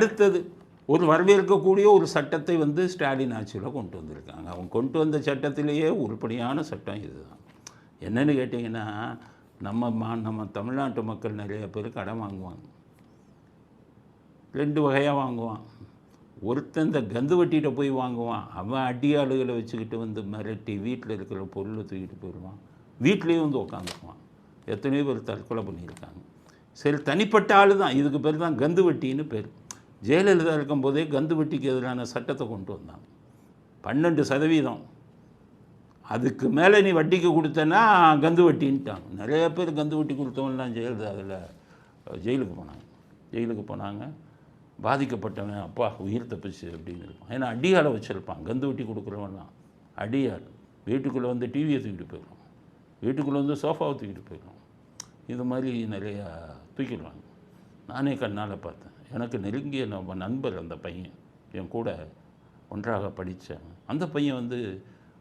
அடுத்தது ஒரு வரவேற்கக்கூடிய ஒரு சட்டத்தை வந்து ஸ்டாலின் ஆட்சியில் கொண்டு வந்திருக்காங்க. அவங்க கொண்டு வந்த சட்டத்திலேயே உருப்படியான சட்டம் இதுதான். என்னென்னு கேட்டிங்கன்னா நம்ம மா நம்ம தமிழ்நாட்டு மக்கள் நிறைய பேர் கடன் வாங்குவாங்க. ரெண்டு வகையாக வாங்குவான். ஒருத்தன் இந்த கந்து வட்டிகிட்ட போய் வாங்குவான். அவன் அடியாளுகளை வச்சுக்கிட்டு வந்து மிரட்டி வீட்டில் இருக்கிற பொருளை தூக்கிட்டு போயிடுவான். வீட்லேயும் வந்து உட்காந்துக்குவான் எத்தனையோ பேர் தற்கொலை பண்ணியிருக்காங்க. சரி தனிப்பட்ட ஆள் தான் இதுக்கு பேர் தான் கந்து வட்டின்னு பேர். ஜெயலலிதா இருக்கும்போதே கந்து வட்டிக்கு எதிரான சட்டத்தை கொண்டு வந்தாங்க பன்னெண்டு சதவீதம். அதுக்கு மேலே நீ வட்டிக்கு கொடுத்தனா கந்து வட்டின்ட்டாங்க நிறைய பேர் கந்து வட்டி கொடுத்தவன்லாம் ஜெயலலிதா அதில் ஜெயிலுக்கு போனாங்க. ஜெயிலுக்கு போனாங்க. பாதிக்கப்பட்டவன் அப்பா உயிர் தப்பிச்சு அப்படின்னு இருப்பான். ஏன்னா அடியாளை வச்சுருப்பான். கந்து வட்டி கொடுக்குறவன்லாம். அடியாள். வீட்டுக்குள்ளே வந்து டிவியை தூக்கிட்டு போயிடும் வீட்டுக்குள்ளே வந்து சோஃபாவை தூக்கிட்டு போயிடும் இது மாதிரி நிறையா தூக்கிடுவாங்க. நானே கண்ணால் பார்த்தேன். எனக்கு நெருங்கிய நம்ம நண்பர் அந்த பையன் என் கூட ஒன்றாக படித்தேன். அந்த பையன் வந்து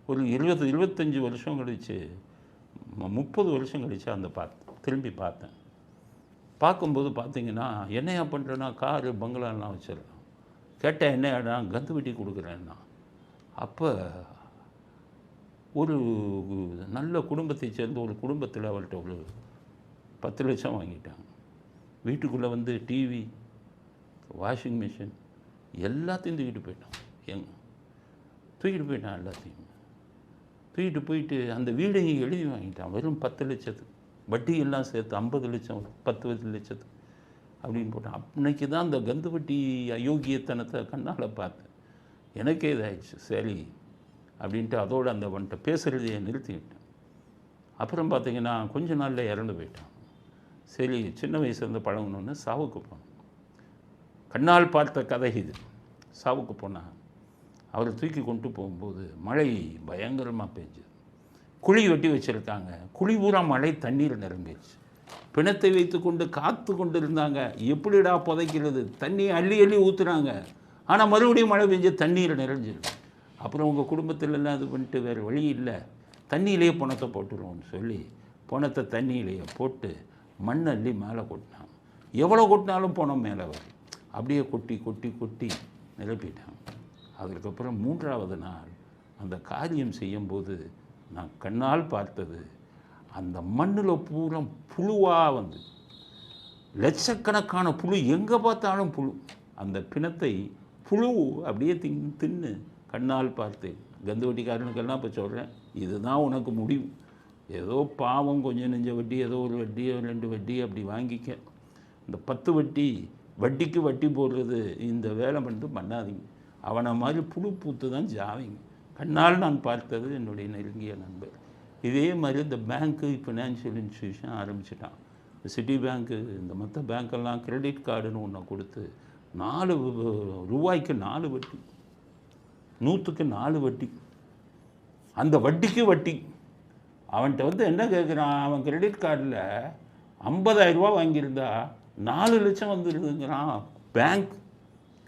ஒரு இருபது இருபத்தஞ்சி வருஷம் கழித்து முப்பது வருஷம் கழித்து அந்த பார்த்து திரும்பி பார்த்தேன். பார்க்கும்போது பார்த்தீங்கன்னா என்னையா பண்ணுறேன்னா காரு பங்களாலாம் வச்சிடலாம் கேட்டேன் என்னையாடா கந்து வெட்டி கொடுக்குறேன்னா. அப்போ ஒரு நல்ல குடும்பத்தை சேர்ந்த ஒரு குடும்பத்தில் அவர்கிட்ட ஒரு பத்து லட்சம் வாங்கிட்டாங்க வீட்டுக்குள்ளே வந்து டிவி வாஷிங் மிஷின் எல்லாத்தையும் தூக்கிட்டு போயிட்டான். எங்க தூக்கிட்டு போயிட்டான் எல்லாத்தையும். தூக்கிட்டு போயிட்டு அந்த வீடையும் எழுதி வாங்கிட்டான். வெறும் பத்து லட்சத்துக்கு வட்டி எல்லாம் சேர்த்து ஐம்பது லட்சம் பத்து லட்சத்துக்கு அப்படின்னு போட்டான். அன்னைக்கு தான் அந்த கந்து வட்டி அயோக்கியத்தனத்தை கண்ணால் பார்த்தேன். எனக்கே இதாகிடுச்சு சரி அப்படின்ட்டு அதோடு அந்த வந்துட்ட பேசுகிறதையே நிறுத்திவிட்டேன் அப்புறம் பார்த்தீங்கன்னா கொஞ்ச நாளில் இறந்து போயிட்டான். சரி சின்ன வயசுலேருந்து பழகணுன்னு சாவுக்கு போனோம். கண்ணால் பார்த்த கதை இது. சாவுக்கு போனான் அவரை தூக்கி கொண்டு போகும்போது மழை பயங்கரமாக பெஞ்சு குழி வெட்டி வச்சுருக்காங்க. குழி பூரா மழை தண்ணீர் நிரம்பிடுச்சு. பிணத்தை வைத்து கொண்டு காத்து கொண்டு இருந்தாங்க எப்படிடா புதைக்கிறது? தண்ணி அள்ளி அள்ளி ஊற்றுறாங்க ஆனால் மறுபடியும் மழை பெஞ்சு தண்ணீர் நிறைஞ்சிடும் அப்புறம் உங்கள் குடும்பத்தில் எல்லாம் இது பண்ணிட்டு வேறு வழி இல்லை. தண்ணியிலேயே பணத்தை போட்டுருவோம்னு சொல்லி பணத்தை தண்ணியிலேயே போட்டு மண் அள்ளி மேலே கொட்டினாங்க. எவ்வளோ கொட்டினாலும் பணம் மேலே வரும். அப்படியே கொட்டி கொட்டி கொட்டி நிரப்பிட்டான். அதற்கப்புறம் மூன்றாவது நாள் அந்த காரியம் செய்யும்போது நான் கண்ணால் பார்த்தது அந்த மண்ணில் பூரா புழுவாக வந்து. லட்சக்கணக்கான புழு எங்கே பார்த்தாலும் புழு. அந்த பிணத்தை புழு அப்படியே தின் தின்னு கண்ணால் பார்த்தேன். கந்து வட்டிக்காரனுக்கெல்லாம் இப்போ சொல்கிறேன் இதுதான் உனக்கு முடிவு. ஏதோ பாவம் கொஞ்சம் நெஞ்ச வட்டி ஏதோ ஒரு வட்டியோ ரெண்டு வட்டி அப்படி வாங்கிக்க. இந்த பத்து வட்டி வட்டிக்கு வட்டி போடுறது இந்த வேலை மட்டும் பண்ணாதீங்க. அவனை மாதிரி புழு பூத்து தான் ஜாவிங்க. கண்ணால் நான் பார்த்தது என்னுடைய நெருங்கிய நண்பர். இதே மாதிரி இந்த பேங்க்கு ஃபினான்ஷியல் இன்ஸ்டியூஷன் ஆரம்பிச்சிட்டான். இந்த சிட்டி பேங்க்கு இந்த மற்ற பேங்க்கெல்லாம் கிரெடிட் கார்டுன்னு ஒன்று கொடுத்து நாலு ரூபாய்க்கு நாலு வட்டி. நூற்றுக்கு நாலு வட்டி. அந்த வட்டிக்கு வட்டி. அவன்கிட்ட வந்து என்ன கேட்குறான் அவன் கிரெடிட் கார்டில் ஐம்பதாயிரரூபா வாங்கியிருந்தா நாலு லட்சம் வந்துருதுங்கிறான் bank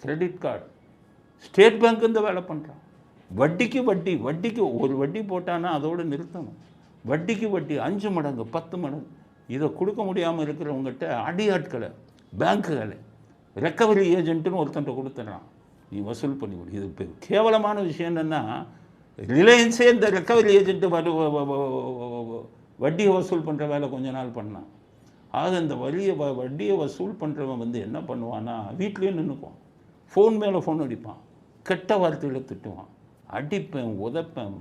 credit card state bank இந்த வேலை பண்ணுறான் வட்டிக்கு வட்டி வட்டிக்கு ஒரு வட்டி போட்டான்னா அதோடு நிறுத்தணும். வட்டிக்கு வட்டி அஞ்சு மடங்கு பத்து மடங்கு. இதை கொடுக்க முடியாமல் இருக்கிறவங்ககிட்ட அடியாட்களை பேங்க்குகளை ரெக்கவரி ஏஜென்ட்டுன்னு ஒருத்தன்ட்ட கொடுத்துட்றான். நீ வசூல் பண்ணி கொடு இது இப்போ கேவலமான விஷயம் என்னென்னா ரிலையன்ஸே இந்த ரெக்கவரி ஏஜென்ட்டு வட்டியை வசூல் பண்ணுற வேலை கொஞ்ச நாள் பண்ணான். ஆக இந்த வழியை வ வட்டியை வசூல் பண்ணுறவன் வந்து என்ன பண்ணுவான்னா வீட்லேயே நின்றுக்குவான் ஃபோன் மேலே ஃபோன் அடிப்பான். கெட்ட வார்த்தையில் திட்டுவான். அடிப்பேன் உதைப்பேன்.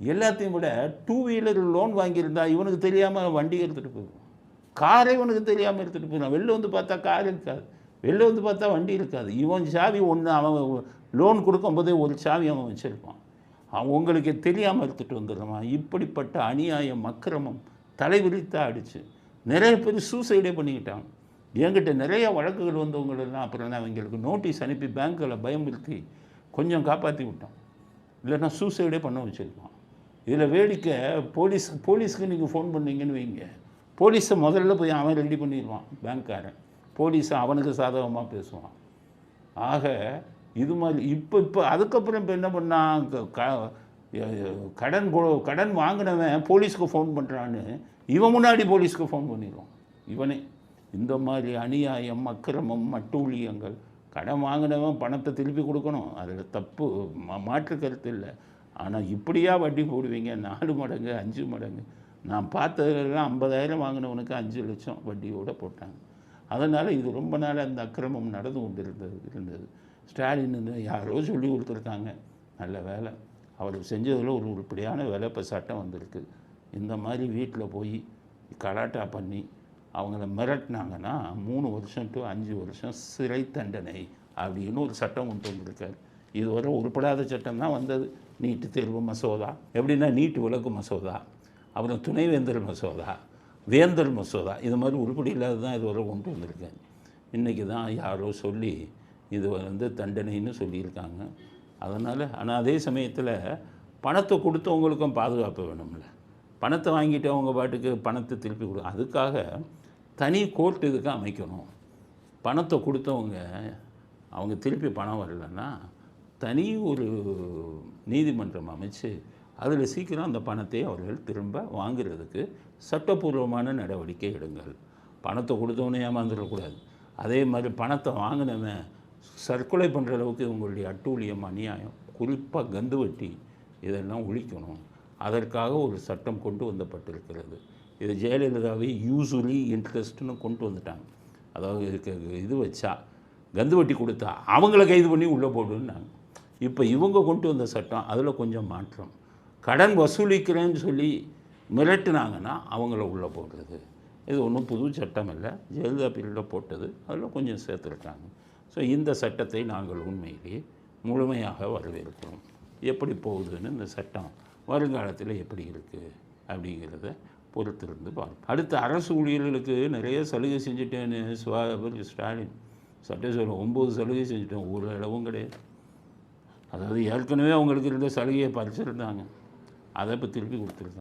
எல்லாத்தையும் விட டூ வீலர் லோன் வாங்கியிருந்தா இவனுக்கு தெரியாமல் வண்டி எடுத்துகிட்டு போயிடுவான். காரை இவனுக்கு தெரியாமல் எடுத்துகிட்டு போயிடுவான். வெளில வந்து பார்த்தா கார் இருக்காது. வெளில வந்து பார்த்தா வண்டி இருக்காது. இவன் சாவி ஒன்று அவன் லோன் கொடுக்கும்போதே ஒரு சாவி அவன் வச்சுருப்பான். அவன் உங்களுக்கு தெரியாமல் எடுத்துகிட்டு வந்துடுறான். இப்படிப்பட்ட அநியாயம் அக்கிரமம் தலைவிரித்தா அடிச்சு. நிறைய பேர் சூசைடே பண்ணிக்கிட்டாங்க. என்கிட்ட நிறைய வழக்குகள் வந்தவங்களெல்லாம் அப்புறம் நான் அவங்களுக்கு நோட்டீஸ் அனுப்பி பேங்க்கில் பயமுறுத்தி கொஞ்சம் காப்பாற்றி விட்டோம். இல்லைன்னா சூசைடே பண்ண வச்சுருக்கோம். இதில் வேடிக்கை போலீஸ் போலீஸ்க்கு நீங்கள் ஃபோன் பண்ணீங்கன்னு வைங்க. போலீஸை முதல்ல போய் அவன் ரெடி பண்ணிடுவான் பேங்க்காரன் போலீஸை அவனுக்கு சாதகமாக பேசுவான். ஆக இது மாதிரி இப்போ இப்போ அதுக்கப்புறம் இப்போ என்ன பண்ணான் க- கடன் கடன் வாங்கினவன் போலீஸ்க்கு ஃபோன் பண்ணுறான்னு இவன் முன்னாடி போலீஸ்க்கு ஃபோன் பண்ணிடுவான். இவனே இந்த மாதிரி அநியாயம் அக்கிரமம் மட்டூழியங்கள் கடன் வாங்கினவன் பணத்தை திருப்பி கொடுக்கணும். அதில் தப்பு மா- மாற்று கருத்து இல்லை. ஆனால் இப்படியா வட்டி போடுவீங்க? நாலு மடங்கு அஞ்சு மடங்கு. நான் பார்த்ததுலாம் ஐம்பதாயிரம் வாங்கினவனுக்கு அஞ்சு லட்சம் வட்டியோடு போட்டாங்க. அதனால் இது ரொம்ப நாள் அந்த அக்கிரமம் நடந்து கொண்டு இருந்தது. இருந்தது ஸ்டாலின் யாரோ சொல்லி கொடுத்துருக்காங்க. நல்ல வேலை. அவர் செஞ்சதில் ஒரு உருப்படியான வேலை இப்போ சட்டம் வந்திருக்கு. இந்த மாதிரி வீட்டில் போய் கலாட்டா பண்ணி அவங்கள மிரட்டினாங்கன்னா மூணு வருஷம் டு அஞ்சு வருஷம் சிறை தண்டனை அப்படின்னு ஒரு சட்டம் கொண்டு வந்திருக்காரு. இதுவரை உருப்படாத சட்டம் தான் வந்தது. நீட்டு தேர்வு மசோதா. எப்படின்னா நீட்டு விளக்கு மசோதா. அப்புறம் துணைவேந்தர் மசோதா வேந்தர் மசோதா. இது மாதிரி உருப்படி இல்லாத தான் இதுவரை கொண்டு வந்திருக்கேன் இன்றைக்கி தான் யாரோ சொல்லி இது வந்து தண்டனைன்னு சொல்லியிருக்காங்க. அதனால் ஆனால் அதே சமயத்தில் பணத்தை கொடுத்தவங்களுக்கும் பாதுகாப்பு வேணும்ல. பணத்தை வாங்கிட்டு அவங்க பாட்டுக்கு பணத்தை திருப்பி கொடு அதுக்காக தனி கோர்ட் இதுக்கு அமைக்கணும். பணத்தை கொடுத்தவங்க அவங்க திருப்பி பணம் வரலன்னா தனி ஒரு நீதிமன்றம் அமைச்சு அதில் சீக்கிரம் அந்த பணத்தை அவர்கள் திரும்ப வாங்குறதுக்கு சட்டப்பூர்வமான நடவடிக்கை எடுங்கள். பணத்தை கொடுத்தவனே ஏமாந்துடக்கூடாது. அதே மாதிரி பணத்தை வாங்கினவன் சர்க்குலை பண்ணுற அளவுக்கு உங்களுடைய அட்டூழியம் அநியாயம் குறிப்பாக கந்து வட்டி இதெல்லாம் ஒழிக்கணும். அதற்காக ஒரு சட்டம் கொண்டு வந்தப்பட்டிருக்கிறது. இது ஜெயலலிதாவை யூஸ்வலி இன்ட்ரெஸ்ட்னு கொண்டு வந்துட்டாங்க. அதாவது இது வச்சா கந்து வட்டி கொடுத்தா அவங்கள கைது பண்ணி உள்ளே போடுன்னாங்க. இப்போ இவங்க கொண்டு வந்த சட்டம் அதில் கொஞ்சம் மாற்றம். கடன் வசூலிக்கிறேன்னு சொல்லி மிரட்டுனாங்கன்னா அவங்கள உள்ளே போடுறது. இது ஒன்றும் புது சட்டம் இல்லை. ஜெயலலிதா பீரியடில் போட்டது அதில் கொஞ்சம் சேர்த்துருக்காங்க. ஸோ இந்த சட்டத்தை நாங்கள் உண்மையிலேயே முழுமையாக வரவேற்கிறோம். எப்படி போகுதுன்னு இந்த சட்டம் வருங்காலத்தில் எப்படி இருக்குது அப்படிங்கிறத பொறுத்திருந்து பார்ப்போம் அடுத்து அரசு ஊழியர்களுக்கு நிறைய சலுகை செஞ்சுட்டேன்னு சுவா ஸ்டாலின் சட்டசபை ஒம்பது சலுகை செஞ்சுட்டோம் ஒரு அளவும் கிடையாது. அதாவது ஏற்கனவே அவங்களுக்கு இருந்த சலுகையை பறிச்சிருந்தாங்க. அதை இப்போ திருப்பி கொடுத்துருந்தாங்க